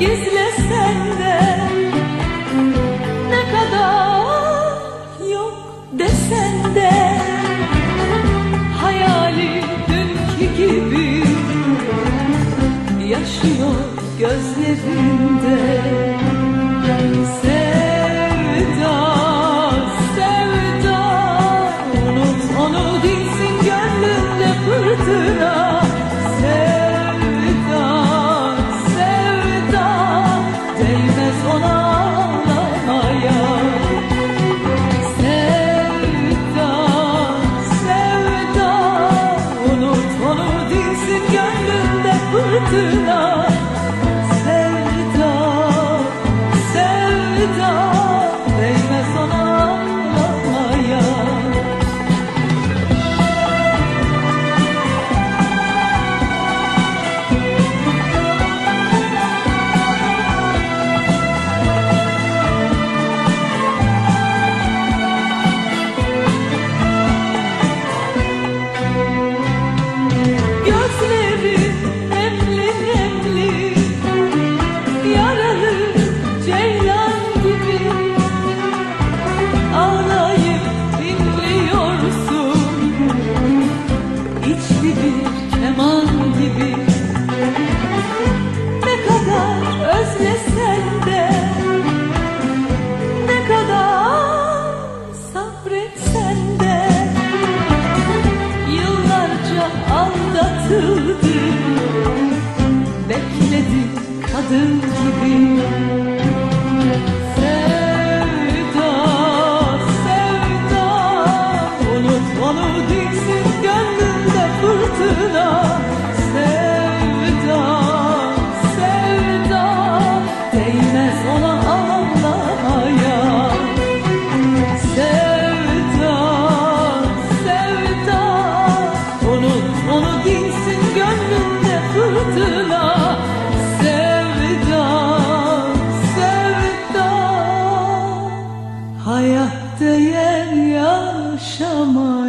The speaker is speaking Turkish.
gizlesen de Ne kadar yok desen de. Hayali dünkü gibi Yaşıyor gözlerinde. Fırtına aldatıldı Bekledi kadın gibi 什么